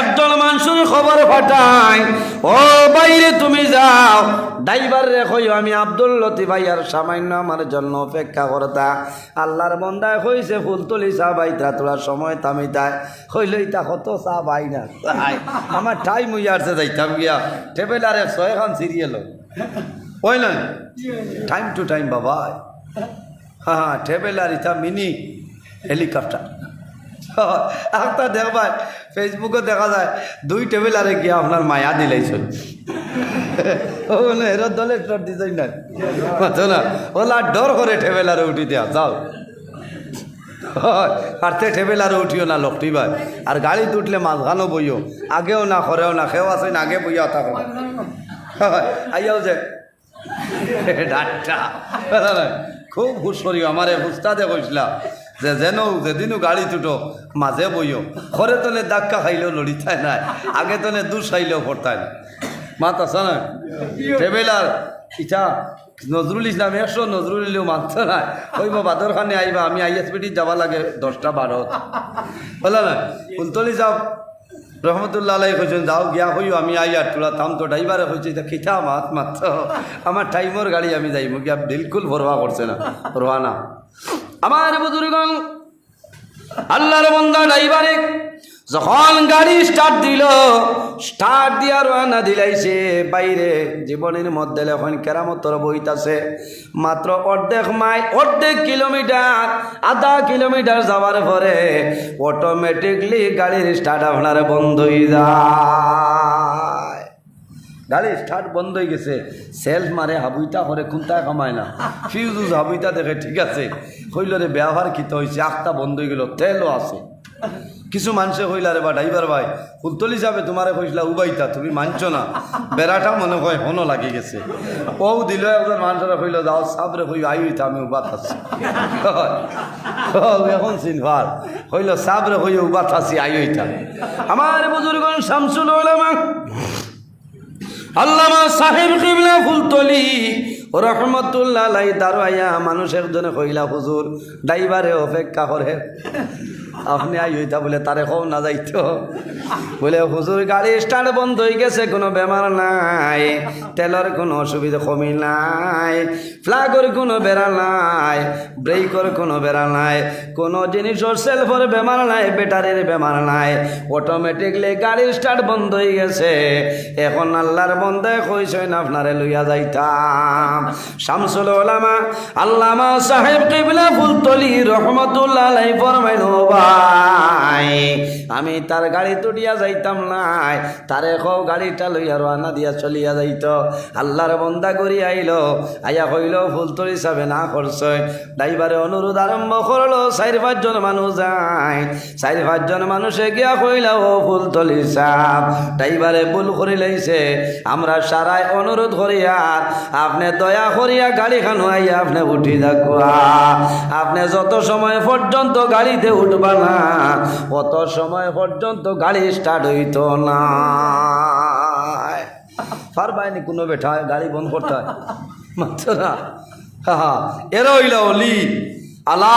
একজন মানুষের খবর পাঠায় ও বাইরে তুমি যাও। ড্রাইভার রেখো আমি আব্দুল লতি ভাইয়ার সামান্য আমার জন্য অপেক্ষা করতা। আল্লাহর বন্দায় হইছে ফুলতলি চা বাইতা তোলার সময় তামিতায়। হইলই তা কত চা বাই না? আমার টাইম হইয়া আসছে যাইতাম গিয়া, টেবেলারে ছয়খান সিরিয়াল। ওই না টাইম টু টাইম বাবা হ্যাঁ হ্যাঁ টেবেলার ইতা মিনি হেলিকপ্টার। আপনার দেখবার ফেসবুকে দেখা যায়, দুই টেবিল আরে গিয়া আপনার মায়া দিলাইছেন ও না এর দিছই না মাথো না ওলা ডর করে টেবিল আরে উঠি দেয়া, যাও। পারতে টেবিল আরে উঠিও না লোকটি ভাই আর গাড়ি উঠলে মাঝখানো বইও। আগেও না করেও না খেও আছে না, আগে বইয়া থাকো আইয়াও যে। ডাক্তার খুব হুশ করিও আমারে হুস্তাদে কইসলা যে যেন যেদিনও গাড়ি তুটো মাঝে বইও খরে তলে দাক্কা খাইলেও লড়িতায় নাই, আগে তলে দুষ খাইলেও পড়তায় না মাত আছে না টেবেলার ইটা নজরুল ইসলাম, একশো নজরুল ইলেও মানতে নাই। কইব বাদর খানে আইবা আমি আইএসপিটি যাবা লাগে দশটা বারো বলা না ফুলতলি যাও রহমতুল্লাহ আলাই কইছেন যাও গিয়া হইও আমি আই আর তোলা থাম তো ড্রাইভারে কইছে এটা খিঠা মাত মাত্র আমার টাইমর গাড়ি আমি যাইব গিয়া বিলকুল ভরবা করছে না। ভরবা না। আমার বুজুর্গ আল্লাহর বন্দা ড্রাইভারে যখন গাড়ি স্টার্ট দিল স্টার্ট দিয়া রওনা দিলাইছে বাইরে জীবনের মধ্যে এখন কেরামতর বইতাছে মাত্র অর্ধেক মাই অর্ধেক কিলোমিটার, আধা কিলোমিটার যাওয়ার পরে অটোমেটিকলি গাড়ির স্টার্ট আপনার বন্ধ হয়ে যায়। গাড়ি স্টার্ট বন্ধ হয়ে গেছে। সেলফ মারে, হাবুইটা করে খুন্তায় কামায় না। ফিউজ উজ হাবুইটা দেখে ঠিক আছে। হইল রে, ব্যবহার খিতে হয়েছে আখটা বন্ধ হয়ে গেল, তেলও আছে। কিছু মানুষে কইলা রে, বা ড্রাইভার ভাই ফুলতলি যাবে তোমারে কইসলা, উবাইতা, তুমি মানছো না। বেড়াটা মনে হয় হনো লাগি গেছে। ও দিল, একজন মানুষরা কইল, যাও সাবরে কই, আই হইতা আমি উবাত আছি। এখন চিনভার হইল সাবরে হই উবাত আছি, আই হইতা আমার বুজুর্গ শামসুল ওলামা আল্লামা সাহেব কিবলা ফুলতলি রহমতুল্লাহ লাই দারোয়া মানুষের জন্য কইলা হুজুর ড্রাইভারে অপেক্ষা করে। আপনি আই হইতা বলে তারে কম না যাইতো। বলে, হুজুর, গাড়ি স্টার্ট বন্ধ হয়ে গেছে, কোনো বেমার নাই, তেলের কোনো অসুবিধা কমি নাই, ফ্লাগর কোনো বেড়া নাই ব্রেকর কোনো বেড়া নাই, কোনো জিনিসের সেলফর বেমার নাই, ব্যাটারির বেমার নাই অটোমেটিকলি গাড়ি স্টার্ট বন্ধ হয়ে গেছে। এখন আল্লাহর বন্ধে কইছেন, আপনারে লইয়া যাইতাম। শামসুল ওলামা আল্লামা সাহেব কিবলা ফুলতলি রহমতুল্লাহ আলাই ফরমাইল ভাই আমি তার গাড়ি তুটিয়া যাইতাম নাই। তারে কও, গাড়িটা লইয়া রানা দিয়া চলিয়া যাইত। আল্লাহর বন্দা করি আইল। আইয়া কইল ফুলতলি চাবে না করছই ড্রাইভারে অনুরোধ আরম্ভ করল, চারি পাঁচজন মানুষ যায় চারি পাঁচজন মানুষে গিয়া কইল, ও ফুলতলি সাপ ড্রাইভারে ভুল করি লাইছে। আমরা সারাই অনুরোধ করিয়া আপনি দয়া করিয়া গাড়ি খানো, আইয়া আপনি উঠি থাকুয়া আপনি যত সময় পর্যন্ত গাড়িতে উঠবা না অত সময় পর্যন্ত গাড়ি স্টার্ট হইত না। ফার পাইনি কোনো বেঠা গাড়ি বন্ধ করতে হয়। মাত্র না। হা হা, এরা হইল অলি, আলা।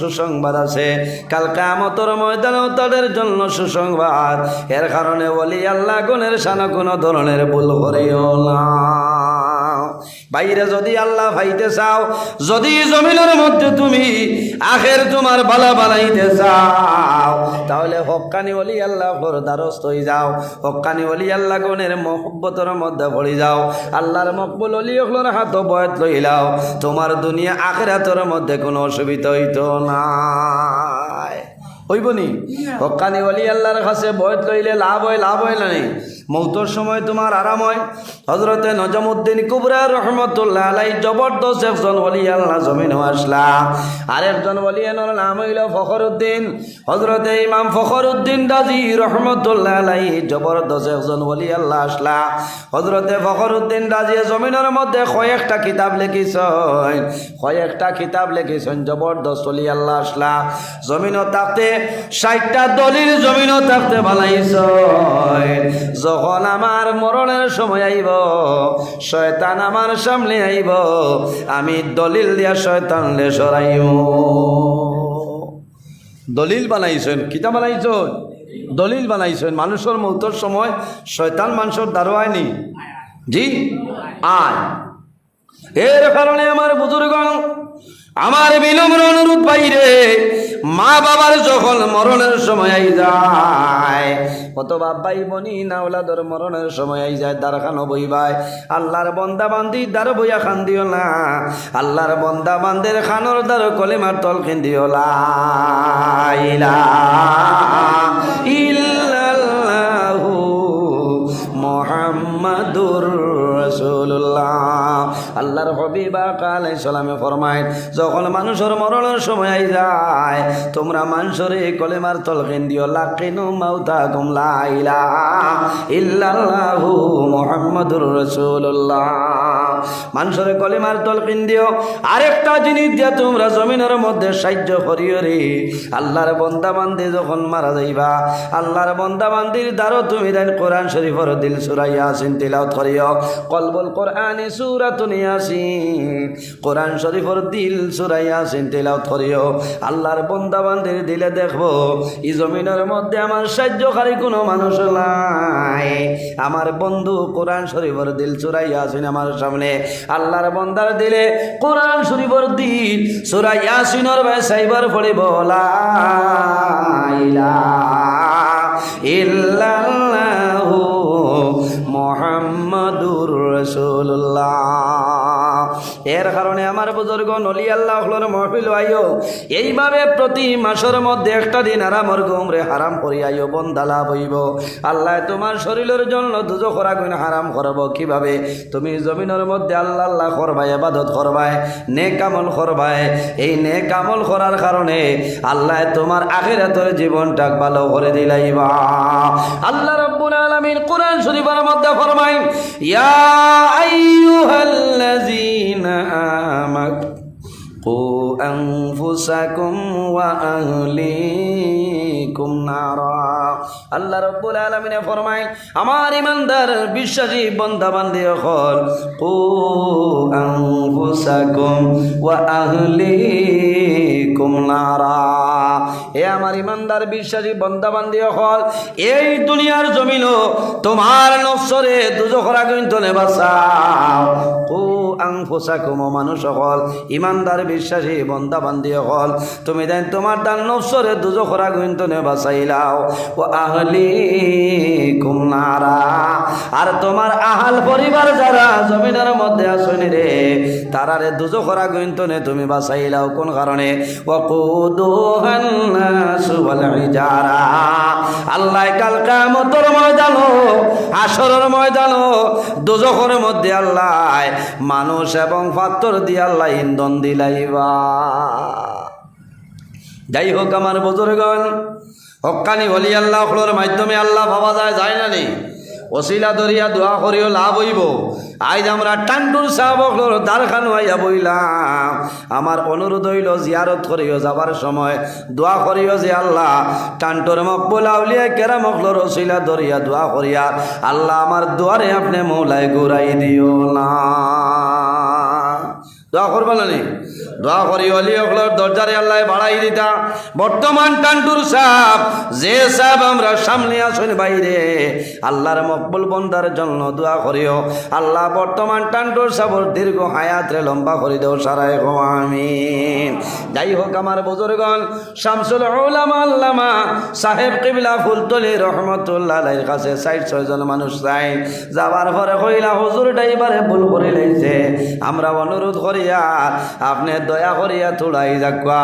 সুসংবাদ আছে। কাল কামতর ময়দানেও তাদের জন্য সুসংবাদ। এর কারণে বলি আল্লাহ গুণের সানা কোনো ধরনের ভুল করিও না। বাইরে যদি আল্লাহ ভাইতে চাও যদি জমিনের মধ্যে তুমি আখের তোমার বালা বানাইতে চাও তাহলে হক্কানি অলি আল্লাহ ফোর দ্বারস্থ হয়ে যাও হক্কানি অলি আল্লাহ গণের মহব্বতের মধ্যে পড়ে যাও আল্লাহর মকবুল অলি হলোর হাত বয়ত লইলাও তোমার দুনিয়া আখেরাতর মধ্যে কোনো অসুবিধা হইতো না হইব নি হকানি অলি আল্লাহর কাছে বয়ত লইলে লাভ হয় লাভ হয় না নি? মৌতর সময় তোমার আরাম হয় হজরতে নজমুদ্দিন কুবরা রহমতুল্লাহ আলাই জবরদস্ত একজন অলি আল্লাহ জমিন আসলা। আর একজন আল্লাহর নাম হইল ফখরুদ্দিন। হজরতে ইমাম ফখরুদ্দিন রাজি রহমতুল্লাহ আলাই জবরদস্ত একজন অলি আল্লাহ আসলা। হজরতে ফখরুদ্দিন রাজি জমিনের মধ্যে কয়েকটা কিতাব লিখিছেন। কয়েকটা কিতাব লিখিছেন, জবরদস্ত অলি আল্লাহ আসলা। জমিনও থাকতে ষাটটা দলিল জমিনও থাকতে বানাইছ যখন আমার মরণের সময় আইব, শয়তান আমার সামনে আইব, আমি দলিল দিয়া শয়তান লে সরাইব। দলিল বানাইছেন, কিতা বানাইছেন? দলিল বানাইছেন, মানুষের মৌতর সময় শয়তান মানুষের দারোয়ায় নি জি? আয়। এর কারণে আমার বুজুর্গ আমার বিনম্র অনুরোধ বাইরে মা বাবার যখন মরণের সময় যায় কত বাবাই বনি নাওলাদর মরণের সময় আই যায় দ্বার খানো বইবাই। আল্লাহর বন্দা বান্দি দ্বার বইয়া খান দিও না। আল্লাহর বন্দা বান্দের খানোর দ্বার কলেমার তল খেন দিও লা ইলাহা ইল্লাল্লাহু মোহাম্মদুর রসুল্লাহ আল্লাহর হবিবা কালাই সালামে ফরমায়, যখন মানুষের মরণের সময় আই যায়, তোমরা মানুষের কলেমার তলকেন দিও, লাকিনু মাউতা কুমলা ইলা ইল্লাল্লাহু মোহাম্মদুর রসুল্লাহ মানুষের কলেমার তলকিন দিও, আরেকটা জিনিস দিয়া তোমরা জমিনের মধ্যে সাহায্য করিও রে। আল্লাহর বন্দা বান্দি যখন মারা যাইবা, আল্লাহর বন্দা বান্দির দ্বারও তুমি দেন কোরআন শরীফর দিল সুরাই আসিন তিলাওত করিও। কলবল কোরআনি সুরাতুন ইয়াসিন কোরআন শরীফর দিল সুরাই আসিন তিলাওত করিও। আল্লাহর বন্দাবান্দি দিলে দেখব এই জমিনের মধ্যে আমার সাহায্যকারী কোনো মানুষ নাই। আমার বন্ধু কোরআন শরীফর দিল সুরাই আসিন আমার সামনে। আল্লাহর বন্দার দিলে কোরআন শরীফর দিল সুরাই আসিনর ভাই সাইবার পড়ে বলা ইল্লাল্লাহু মোহাম্মদুর রসুল্লাহ এর কারণে আমার বুজুর্গ নলি আল্লাহ মহফিল আইও। এইভাবে প্রতি মাসের মধ্যে একটা দিন আরামর গুমরে হারাম করি আইও বন্দালা বইব আল্লাহ তোমার শরীরের জন্য দুজো খোরা গুণ হারাম করব কীভাবে? তুমি জমিনের মধ্যে আল্লাহ আল্লাহ করবাই আবাদত করবাই নে কামল করবাই। এই নে কামল করার কারণে আল্লাহ তোমার আখেরাতের জীবনটা ভালো করে দিলাইবা। আল্লাহ রব্বুল আলামিন কোরআন শরীফের মধ্যে ফরমাই ইয়া আইয়ুহাল্লাযীনা আমানু قوا أنفسكم وأهليكم نارا আল্লাহ রব্বুল আলমিনে ফরমাই আমার ইমানদার বিশ্বাসী বন্ধা বান্ধি হল কু আনফুসাকুম ওয়া আহলিকুম নারা এ আমার ইমানদার বিশ্বাসী বন্ধা বান্ধি হল এই দুনিয়ার জমিন তোমার নফসরে দুজখরা কিন্তু নেবাসাও কু আনফুসাকুম মানুষ হল, ইমানদার বিশ্বাসী বন্ধা বান্ধি হল। তুমি দেন তোমার দান নফসরে দুজখরা কিন্তু নেবাসাইলাও ও আহলি কুমারা আর তোমার আহাল পরিবার যারা জমিনের মধ্যে আসনি রে, তারারে দুজো করা গন্তনে তুমি বাঁচাইলাও কোন কারণে? যারা আল্লাহ কাল কামতর ময়দান আসরের ময়দান দুজখের মধ্যে আল্লাহ মানুষ এবং পাত্তর দিয়ে আল্লাহ ইন্ধন দিলাইবা। যাই হোক আমার বুজুর্গণ, হকানি হলি আল্লাহ মাধ্যমে আল্লাহ ভাবা যায় যায় না নি? ওসিলা দরিয়া দোয়া করিও লাভ হইব। আজ আমরা টান্ডুর সাহাবকলোর দ্বারখানো আইয়া বইলাম। আমার অনুরোধ হইল জিয়ারত করিও যাবার সময়। দোয়া করিও যে আল্লাহ, টান্টুর মকবুল আউলিয়া কেরা মকলোর ওসিলা দরিয়া দোয়া করিয়া আল্লাহ আমার দুয়ারে আপনি মৌলায় ঘুরাই দিও না। দোয়া করবা না দোয়া করি, অলি অকলর দরজারে আল্লাহ বাড়াই দিতা। বর্তমান টান্টুর সাপ, যে সাপ আমরা সামনে আসুন বাইরে, আল্লাহর মকবুল বন্দার জন্য দোয়া করিও। আল্লাহ বর্তমান টান্টুর সাপর দীর্ঘ হায়াতরে লম্বা করে দেও সারাই গো আমিন। যাই হোক আমার বুজুর্গন শামসুল উলামা আল্লামা সাহেব কিবলা ফুলতলি রহমতুল্লাহ কাছে ষাট ছয়জন মানুষ চাই। যাবার পরে কইলা, হুজুর ড্রাইভারে ভুল করে লাইছে। আমরা অনুরোধ করি করিয়া, আপনি দয়া করিয়া তোলাই যাকুয়া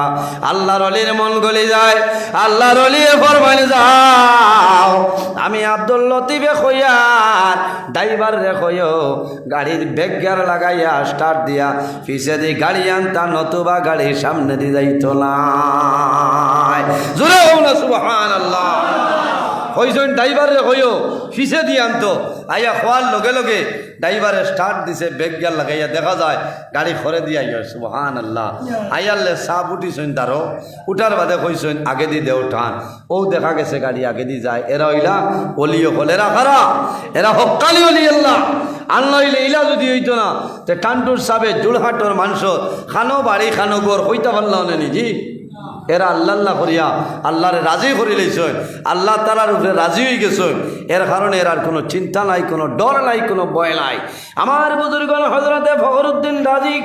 আল্লাহর অলির মন গলি যায়, আল্লাহর অলিয়ে ফরমাইল যাও। আমি আব্দুল লতিফে কইয়ার ড্রাইভার রে কইও, গাড়ির বেগ গিয়ার লাগাইয়া স্টার্ট দিয়া, পিছে দি গাড়ি আনতা, নতুবা গাড়ির সামনে দি যাইতো না জোরে হোক না সুবহান আল্লাহ কইজন ড্রাইভারে কইও ফিসে দিয়ে আনতো। আইয়া খোয়ার লগে লগে ড্রাইভারে স্টার্ট দিছে বেগ গিয়ার লাগাইয়া দেখা যায় গাড়ি খরে দিয়ে আইয়া সুবহান আল্লাহ আইয়ারলে সাপ উঠিছইন তারও উঠার বাদে কইছইন আগে দি দেও টান ও দেখা গেছে গাড়ি আগে দি যায়। এরা হইলা অলিও হল এরা খারা এরা হকালি অলি আল্লাহ। আল্লাহ হইলে ইলা যদি হইতো না তে টান্টুর সাবে জুড়হাটর মাংস খানো বাড়ি খানো গোর হইতে পারলাম না নিজি এরা আল্লাহ আল্লাহ করিয়া আল্লাহরে রাজি করি লইছই আল্লাহ তালার উপরে রাজি হয়ে গেছ। এর কারণে এর আর কোনো চিন্তা নাই, কোনো ডর নাই, কোনো ভয় নাই। আমার বুজুর্গ হজরতে ফখরুদ্দিন রাজি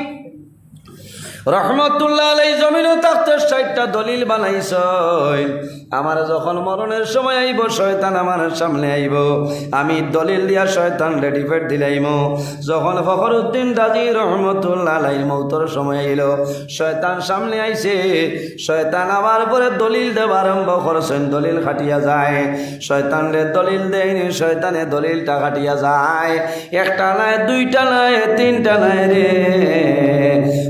রহমতুল্লাহ আলাই জমিনও থাকতে ষাটটা দলিল বানাইছই। আমার যখন মরণের সময় আইব, শয়তান আমার সামনে আইব। আমি দলিল দিয়া শয়তান রেডি ফেট দিলাইম যখন ফখরুদ্দিন রাজি রহমতুল্লাহ আলাই মৌতর সময় আইল, শয়তান সামনে আইছে। শয়তান আমার পরে দলিল দেব আরম্ভ করছেন, দলিল খাটিয়া যায়। শয়তান রে দলিল দেয়নি, শয়তানে দলিলটা খাটিয়া যায়। একটা নাই দুইটা নাই তিনটা নাই রে।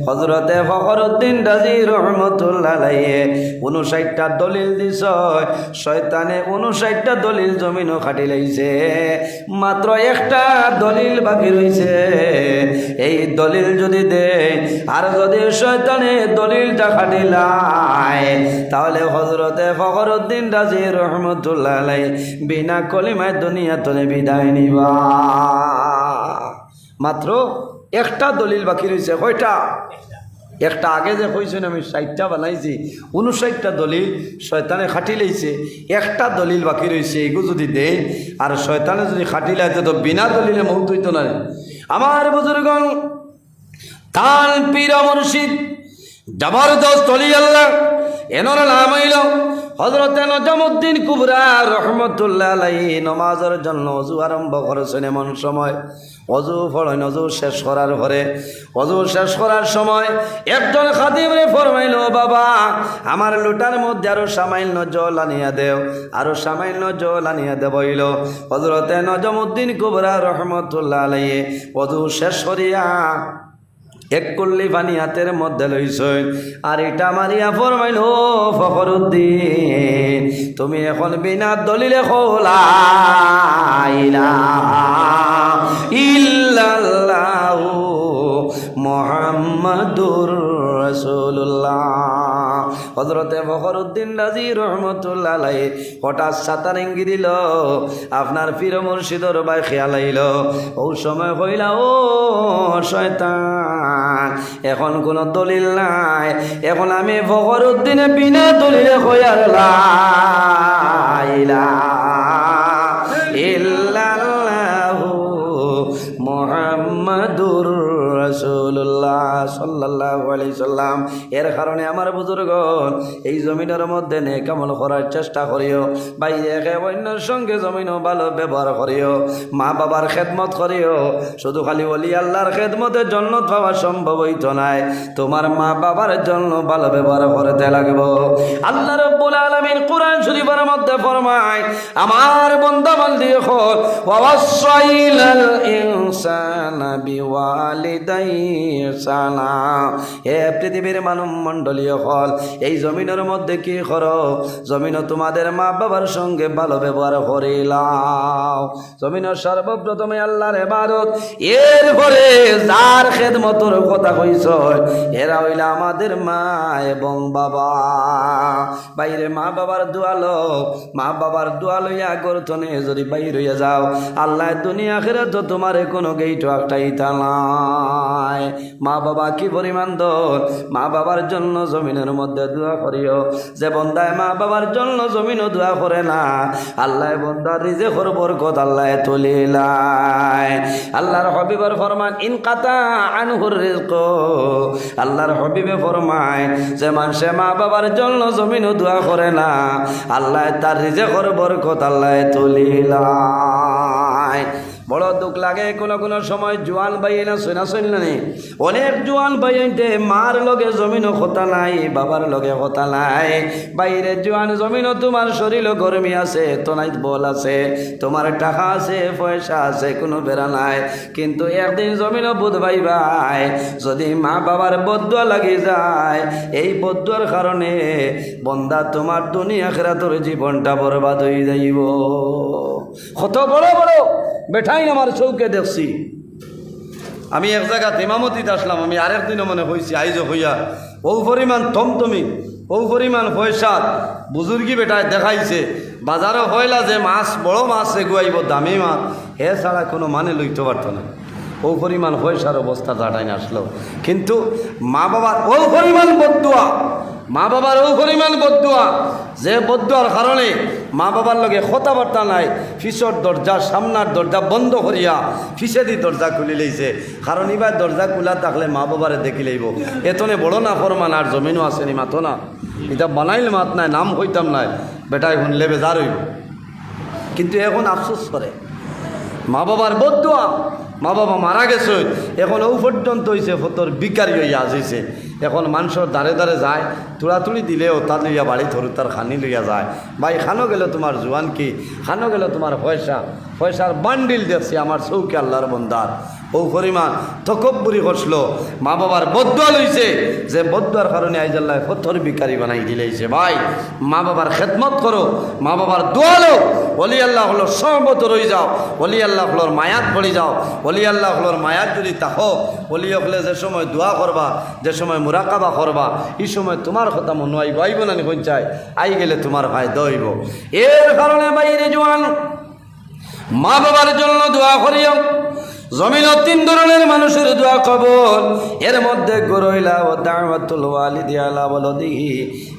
হজরতে ফখরুদ্দিন রাজি রহমতুল্লাহ উনষাটটা দলিল দিছ। শয়তানে উনষাটটা দলিল জমিনও খাটি লাইছে। মাত্র একটা দলিল বাকি রইছে। এই দলিল যদি দে আর যদি শয়তানে দলিলটা খাটিলায় তাহলে হজরতে ফখরুদ্দিন রাজি রহমতুল্লাহ বিনা কলিমায় দুনিয়া তলে বিদায় নিবা। মাত্র একটা দলিল বাকি রয়েছে, কয়টা? একটা। আগে যে কইছেন, আমি ষাটটা বানাইছি উনষাটটা দলিল শয়তানে খাটি লাইছে। একটা দলিল বাকি রয়েছে এগুলো যদি দেয় আর শয়তানে যদি খাটি লাইতে, তো বিনা দলিলে মৌত হইতো না। আমার বুজুর্গণ তান পীর মুর্শিদ, জবরদস্ত আল্লাহ, এনর নাম হইল হজরত নজমুদ্দিন কুবরা রহমতুল্লাহ নমাজের জন্য অজু আরম্ভ করেছেন এমন সময়। অজু ফড়েন অজু শেষ করার পরে অজু শেষ করার সময় একজন খাদিমরে ফরমাইল বাবা, আমার লোটার মধ্যে আরও সামান্য জল আনিয়া দেও, আরও সামান্য জল আনিয়া দেবইল হজরতে নজমুদ্দিন কুবরা রহমতুল্লাহ আলাইয়ে অজু শেষ করিয়া এক কল্লি পানি হাতের মধ্যে লইছ আর এটা মারিয়া ফরমাইল, ও ফখরুদ্দিন, তুমি এখন বিনা দলিলে ইল্লাল্লাহু মোহাম্মদুর রসুল্লাহ হজরতে ফখরুদ্দিন রাজি রহমতুল্লাহ হঠাৎ সাঁতার ইঙ্গি দিল, আপনার পীর মুর্শিদর বাই খেয়াল আইল। ও সময় হইলা, ও শয়তান, এখন কোনো দলিল নাই, এখন আমি ফখরুদ্দিনে বিনা দলিলে হইয়ার লাইলা ইল্লাল্লাহু মোহাম্মদুর রসুল্লাহ সাল্লাহ আলি সাল্লাম। এর কারণে আমার বুজুর্গণ, এই জমিনের মধ্যে নে কেমন করার চেষ্টা করিও। বাইরে একে অন্যের সঙ্গে জমিনও ভালো ব্যবহার করিও। মা বাবার খেদমত করিও। শুধু খালি বলি আল্লাহর খেদমতের জন্য পাওয়া সম্ভব হইতো নাই। তোমার মা বাবার জন্য ভালো ব্যবহার করতে লাগবো। আল্লাহ রব্বুল আলমিন কোরআন শরীফের মধ্যে ফরমায়, আমার বন্ধমান দিয়ে হল ওয়াসাইলাল ইনসানা বিওয়ালিদাইহি সানা হে পৃথিবীর মানব মণ্ডলীয় হল, এই জমিনের মধ্যে কি করো? জমিন তোমাদের মা বাবার সঙ্গে ভালো ব্যবহার করিলাও জমিনের সর্বপ্রথমে আল্লাহর এবারত এরপরে যার খেদমতর কথা কইছ, এরা হইলা আমাদের মা এবং বাবা। বাইরে মা বাবার দোয়ালো মা বাবার দোয়া লইয়া গর্তনে যদি বাইর হইয়া যাও, আল্লাহ দুনিয়া খেরে তো তোমার কোনো গেইট একটাই তালাই মা বাবা কি পরিমাণ দর মা বাবার জন্য জমিনের মধ্যে দোয়া করিও। যে বন্দায় মা বাবার জন্য জমিনও দোয়া করে না, আল্লাহ বন্দার রিজে খরবর কত আল্লাহ তুলিলায় আল্লাহর হবিবর ফরমান, ইন কাতা আনহুর রিজক। আল্লাহর হবিবে ফরমায়, যে মানুষে মা বাবার জন্য জমিনও দোয়া করে না, আল্লাহ তার নিজে খরবর কত আল্লাহ তুলিলায় বড় দুঃখ লাগে, কোনো কোনো সময় জোয়ান বাই না সৈনা সৈন্য নেই অনেক জোয়ান বাইতে মার লগে জমিনও কথা নাই, বাবার লগে কথা নাই। বাইরে জোয়ান জমিনও তোমার শরীর গরমি আছে, তোনাইত বল আছে, তোমার টাকা আছে, পয়সা আছে, কোনো বেড়া নাই। কিন্তু একদিন জমিনও বুধ ভাই ভাই, যদি মা বাবার বদুয়া লাগি যায়, এই বদুয়ার কারণে বন্দা তোমার দুনিয়া খেরা তোর জীবনটা বরবাদ হয়ে যাইব। কত বড় বড় বেঠাই আমার চৌকে দেখছি। আমি এক জায়গাত ইমামতিতে আসলাম, আমি আরেক দিনও মনে হয়েছি আইজ হইয়া বহু পরিমাণ থমথমি বহু পরিমাণ পয়সা বুজুর্গি বেটায় দেখাইছে। বাজারও হইলা যে মাছ, বড় মাছ এগুয়াইব, দামি মাছ হে ছাড়া কোনো মানে লইতে পারত না। ও পরিমাণ পয়সার অবস্থা দাঁড়াই আসলো কিন্তু মা বাবার ও পরিমাণ বদুয়া, মা বাবার ও পরিমাণ বদুয়া। যে বদুয়ার কারণে মা বাবার লগে কথাবার্তা নাই ফিসর দরজা, সামনার দরজা বন্ধ করিয়া ফিসেদি দরজা খুলি লইছে। কারণ এবার দরজা খোলা থাকলে মা বাবারে দেখি লইব। এতনে বড় না ফরমান, আর জমিনও আসেনি মাতো না। এটা বানাইলে মাত নাই, নাম হইতাম নাই। বেটাই শুনলে বেজার হইব। কিন্তু এখন আফসোস করে। মা বাবার বদুয়া, মা বাবা মারা গেছে। এখন ও পর্যন্ত হয়েছে ফতর বিকারি হইয়া আসিছে। এখন মানুষের দাঁড়ে দাঁড়ে যায় তুড়াতুড়ি দিলেও তার লইয়া বাড়ি ধরু, তার খানি লইয়া যায়। ভাই, খানো গেলে তোমার জোয়ান কি? খানো গেলে তোমার পয়সা, পয়সার বান্ডিল দেখছি, আমার চৌকি আল্লাহর বন্দার। ও পরিমাণ তকব্বরি করছিল। মা বাবার বদুয়া লইছে। যে বদুয়ার কারণে আইজাল্লাহ পথর বিকারি বানাই দিলেইছে ভাই, মা বাবার খেদমত করো, মা বাবার দোয়ালো অলি আল্লাহ হলো সহমত রই যাও। অলি আল্লাহ হলোর মায়াত পড়ি যাও। অলি আল্লাহ হলোর মায়াত যদি তাহ, অলি হলে যে সময় দোয়া করবা, যে সময় মুরাকাবা করবা, এই সময় তোমার কথা মনে আইব আইব না নি চাই আই গেলে তোমার ভাই দইব। এর কারণে বাইরে জোয়ান, মা বাবার জন্য দোয়া করিও। জমিন তিন ধরনের মানুষের দোয়া কবল। এর মধ্যে গরইলা ও দাওয়াতুল ওয়ালিদি আলা বলদিহি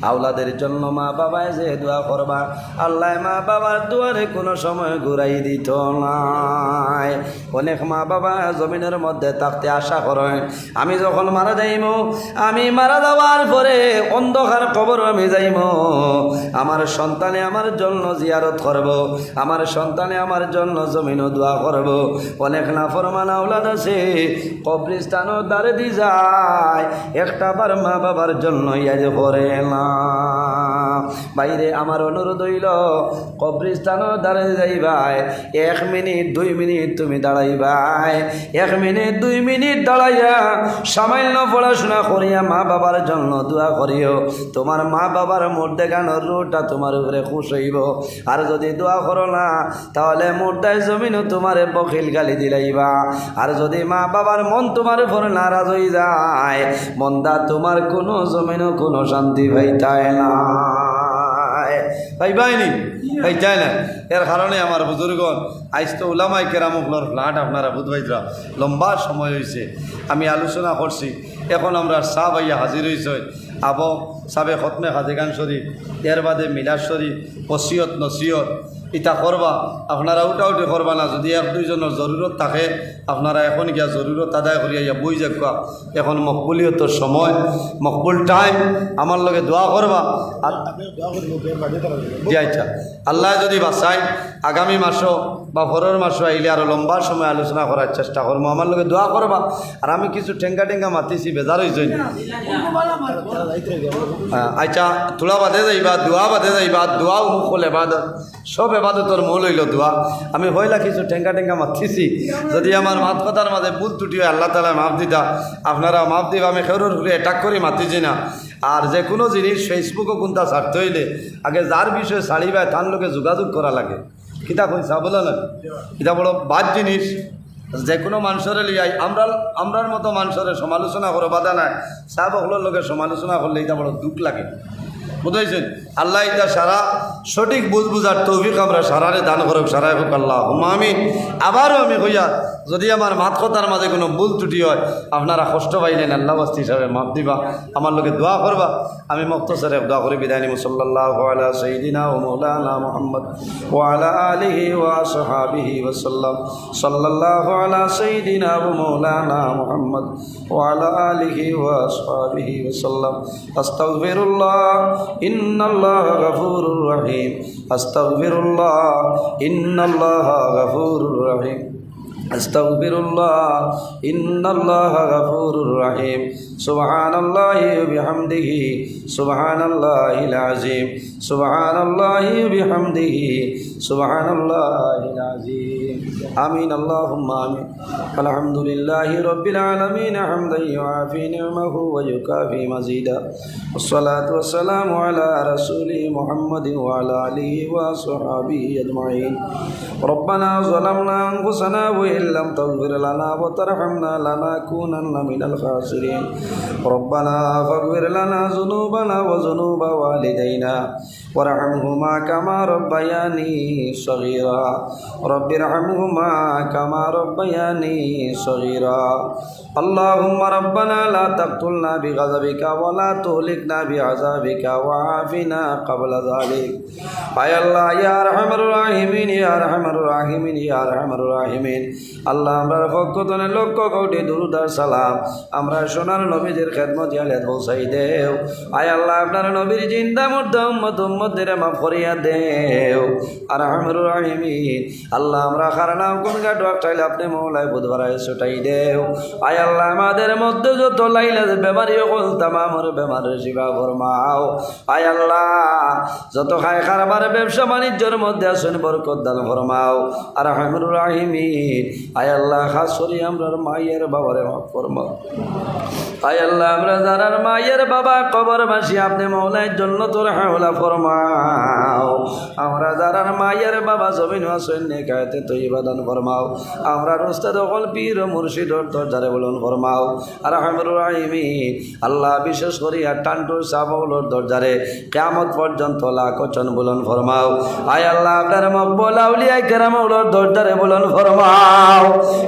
আওলাদের জন্য মা বাবায় যে দোয়া করবা, আল্লাহ মা বাবার দুয়ারে কোনো সময় ঘুরাই দিত নাই। অনেক মা বাবা জমিনের মধ্যে থাকতে আশা করেন, আমি যখন মারা যাইম, আমি মারা যাওয়ার পরে অন্ধকার কবর আমি যাইম। আমার সন্তানে আমার জন্য জিয়ারত করব, আমার সন্তানে আমার জন্য জমিন দোয়া করব। অনেক না ফরমান আওলাদ আছে কবরিস্তানও দ্বারে দি যায়। একটা বার মা বাবার জন্য ইয়াজ করে না বাইরে আমার অনুরোধ হইল কবরিস্তানও দ্বারে যাইবাই। এক মিনিট, দুই মিনিট তুমি দাঁড়াইবাই। এক মিনিট, দুই মিনিট দাঁড়াইয়া সামান্য পড়াশোনা করিয়া মা বাবার জন্য দোয়া করিও। তোমার মা বাবার মধ্যে গানোর রোটা তোমার উপরে খুশ হইব। আর যদি দোয়া করো না, তাহলে মুর্দায় জমিনও তোমার বকিল গালি দিলাইবা। আর যদি মা বাবার মন তোমার উপর নারাজ হয়ে যায়, মন্দা তোমার কোনো জমিনও কোনো শান্তি পাইতায় না। পাইবাইনি পাইতাই না? এর কারণে আমার বুজুর্গন আইস তো ওলামাই কেরামগুলোর ফ্লাট আপনারা বুধবাইতরা লম্বা সময় হয়েছে আমি আলোচনা করছি। এখন আমরা সাহ ভাইয়া হাজির হয়েছে আব সাবে খতমে হাজিগান শরীফ এর বাদে মিলাদ শরীফ ওসিয়ত নসিয়ত ইটা করবা। আপনারা উঠা উঠি করবা না যদি এক দুইজনের জরুরত থাকে আপনারা এখন গিয়া জরুরত আদায় করিয়া ইয়া বই যাকা এখন মকবুলিয়তর সময় মকবুল টাইম আমার লগে দোয়া করবা। আচ্ছা। আল্লাহ যদি বাসাই আগামী মাসও বা পরের মাসও আইলে আরও লম্বা সময় আলোচনা করার চেষ্টা করব। আমার লগে দোয়া করবা। আর আমি কিছু ঠেঙ্গা ঠেঙ্গা মাতিছি, বেজার হয়েছে আচ্ছা তোলা বাদে যাইবা, দোয়া বাদে যাইবা দোয়াও মুখ হল এবাদত সব এবাদতর মূল হইল দোয়া। আমি হইলা কিছু ঠেঙ্গা ঠেঙ্গা মাতিছি। যদি আমার মাত কথার মাঝে ভুল ত্রুটি হয়, আল্লাহ তালা মাফ দিতা আপনারা মাফ দিবা, আমি খেউরের ঘুরে অ্যাটাক করে, মাতিছি না। আর যে কোনো জিনিস ফেসবুকও কোনটা ছাড়তে হইলে, আগে যার বিষয়ে ছাড়িবায় তার লোকে যোগাযোগ করা লাগে। কিতা কইসা বলো না কিতা বড় বাদ জিনিস। যে কোনো মানুষের লিয়াই আমরা আমরার মতো মানুষের সমালোচনা করো, বাধা নাই। সাহ হলোর লোকে সমালোচনা করলে এটা বড় দুঃখ লাগে। বুঝাইছেন? আল্লাহ এটা সারা সঠিক বুঝ বুঝার তৌফিক আমরা সারারে দান করব সারাই হোক আল্লাহ আমি আবারও আমি কইয়া, যদি আমার মাত কথার মাঝে কোনো ভুল ত্রুটি হয়, আপনারা কষ্ট পাইলেন, আল্লাহ বাস্তি হিসাবে মাপ দিবা, আমার লোকে দোয়া করবা। আমি মক্তসরে দোয়া করি, বিদায় নিব সাল্লাহ إن الله غفور رحيم أستغفر الله إن الله غفور رحيم أستغفر الله إن الله غفور رحيم سبحان الله وبحمده سبحان الله العظيم سبحان الله وبحمده سبحان الله العظيم آمين اللهم آمين الحمد لله رب العالمين حمدا يعافي نعمه ويكافي مزيدا والصلاة والسلام على رسوله محمد وعلى آله وصحبه أجمعين ربنا ظلمنا أنفسنا وإن لم تغفر لنا وترحمنا لنكونن من الخاسرين ربنا فاغفر لنا ذنوبنا وذنوب والدينا وارحمهما كما ربياني صغيرا رب ارحمهما كما ربياني صغيرا اللهم ربنا لا تقتلنا بغضبك ولا تهلكنا بعذابك وعافنا قبل ذلك يا الله يا ارحم الراحمين يا ارحم الراحمين يا ارحم الراحمين আল্লাহ আমরা পক্ষ লক্ষ কোটি দুরুদার সালাম। আমরা সোনার নবীদের খেদমত ইয়ালে পৌঁছাই দেও। আয় আল্লাহ, আপনার নবীর জিন্দা মধ্যে, উম্মত উম্মতের মাফ করিয়া দেও। আর রহমার রাহিমিন। আল্লাহ, আমরা খারানাম কোন গাট চাইলে আপনি মৌলায় বুধবার ছুটাই দেও। আয় আল্লাহ, আমাদের মধ্যে যত লাইলা বেমারি হল তামামর বেমারের শিবা ফরমাও। আয় আল্লাহ, যত খায় খারাবার ব্যবসা, বাণিজ্যের মধ্যে আসুন বরকত দান ফরমাও। আর হামরুর রাহিমিন। আয় আল্লাহ খাস করি আমরা মায়ের বাবারে মাফ ফরমাও আয় আল্লাহ, আমরা যারার মায়ের বাবা কবর বাসি আপনি মৌলায় জন্য তোর হাওলা ফরমাও। আমরা যারার মায়ের বাবা, জমিন আসেন নেকায়তে তো ইবাদান ফরমাও। আমরা রোস্তাদ অকল পীর ও মুর্শিদর দরজারে বলুন ফরমাও। আর হামরুর রাহিমিন, আল্লাহ বিশেষ করি আর টান্টুর সাবলর দরজারে কেমত পর্যন্ত লাকচন বলুন ফরমাও। আয় আল্লাহ, আপনার মকবল আউলিয়া কেরামৌলর দরজারে বলুন ফরমাও।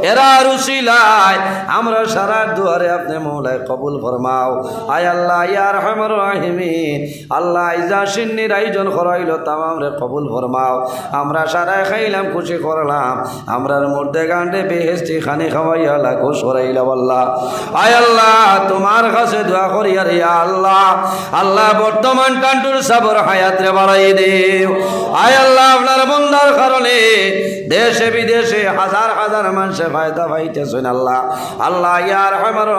এরা রুশিলায় আমরা সারা দুয়ারে আপনি মৌলায় কবুল ফরমাও। আয় আল্লাহ ইয়ার হামর রাহিমিন। আল্লাহ ইজা সিন্নির আয়োজন করাইল তামাম রে কবুল ফরমাও। আমরা সারা খাইলাম, খুশি করলাম। আমরার মধ্যে গান্ডে বেহেস্তি খানি খাওয়াইয়ালা খুশ করাইলাম আল্লাহ। আয় আল্লাহ, তোমার কাছে দোয়া করি আর আল্লাহ। আল্লাহ বর্তমান টান্টুর সাবর হায়াত রে বাড়াই দেও। আয় আল্লাহ, আপনার বন্দার কারণে দেশে বিদেশে হাজার হাজার মানুষে ফায়দা আল্লাহ। আল্লাহ ইয়ার হামার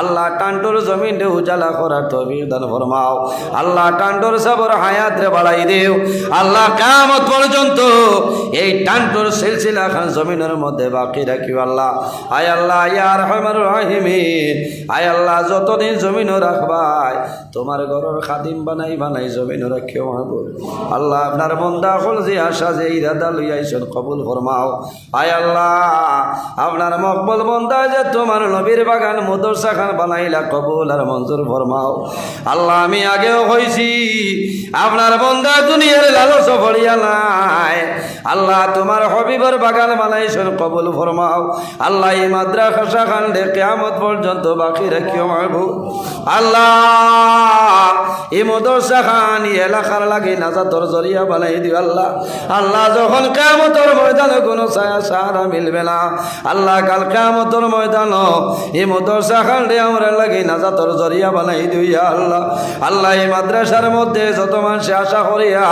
আল্লাহ টান্টুর জমিন রে উজালা করার দান ফরমাও। আল্লাহ টান্টুর সাবর হায়াত রে বাড়াই দেও। আল্লাহ কামত পর্যন্ত এই টান্টুর সিলসিলা খান জমিনের মধ্যে বাকি রাখিও আল্লাহ। আয় আল্লাহ ইয়ার হামার আয় আল্লাহ যতদিন জমিনও রাখবাই তোমার ঘরের খাদিম বানাই বানাই জমিনও রাখিও মাহবুব। আল্লাহ আপনার বন্দা হল যে আশা, যে ইরাদা লইয়াইছেন কবুল ফরমাও। আয় আল্লাহ, আপনার মকবল বন্দা যে তোমার নবীর বাগান, মদরসা খান বানাইলা, কবুল আর মঞ্জুর ফরমাও। আল্লাহ, আমি আগেও হয়েছি আপনার বন্দা দুনিয়ার লালস ফড়িয়া নাই। আল্লাহ তোমার হবিবর বাগান বানাইছেন কবুল ফরমাও। আল্লাহ এই মাদ্রাসা খান দে কেয়ামত পর্যন্ত বাকি রাখিও মাহবু আল্লাহ এই মদরসা খান এলাকার লাগে নাজাতর জরিয়া বানাই দিও আল্লাহ। আল্লাহ যখন কেমতর ময়দানে কোনো ছায়া সাহারা মিলবে না। আল্লাহ কাল কেমতর ময়দান এই মদরসা খান রে আমরা লাগে নাজাতর জরিয়া বানাই দিও ইয়া আল্লাহ। আল্লাহ এই মাদ্রাসার মধ্যে যত মানুষে আশা করিয়া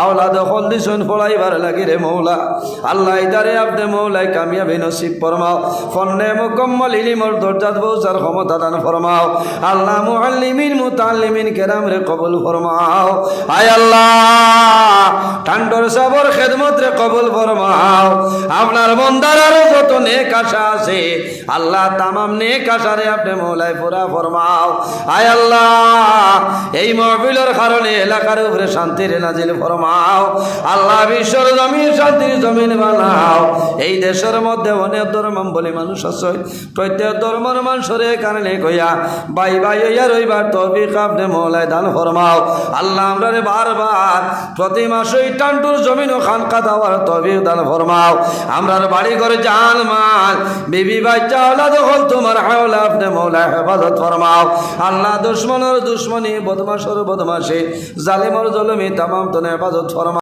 আওলা দখল দিছুন পড়াইবার লাগে রে মৌলা। আল্লাহ ইদারে আপনি মৌলাই কামিয়াবি নসিব ফরমাও। ফন্নে মুকম্মল ইলিমর দরজাত বৌসার ক্ষমতা দান ফরমাও। আল্লাহ মুআল্লিমিন মুতাল্লিমিন কেরাম রে কবুল ফরমাও। আয় আল্লাহ! ঠান্ডর সাবর খেদমত রে কবুল ফরমাও। আপনার বন্দার আরও যত নেক আশা আছে, আল্লাহ তামাম নেক আশারে আপনি মৌলাই পুরা ফরমাও। আয় আল্লাহ, এই মহবিলের কারণে এলাকার উপরে শান্তির নাজিল ফরমাও। আল্লাহ বিশ্বর জমিন শান্তির জমিন বানাও। এই দেশের মধ্যে অনেক ধর্মাম্বলী মানুষ আছে। প্রত্যেক ধর্মের মানুষের কারণে কইয়া বাই বাই হইয়া রইবার তবিক আপনি মৌলায় দান ফরমাও। আল্লাহ আমরা বারবার প্রতি মাসেই টান্টুর জমিন ও খানকা দেওয়ার তবির দান ফরমাও। আমরার বাড়ি ঘরে জান মাল। বিবি বাচ্চা আল্লাহ দখল তোমার হাওলা আপনি মৌলা হেফাজত ফরমাও। আল্লাহ দুশ্মনের দুশ্মনী বদমাসর বদমাসে জালিমর জলমি, তামাম তো হেফাজত ফরমাও।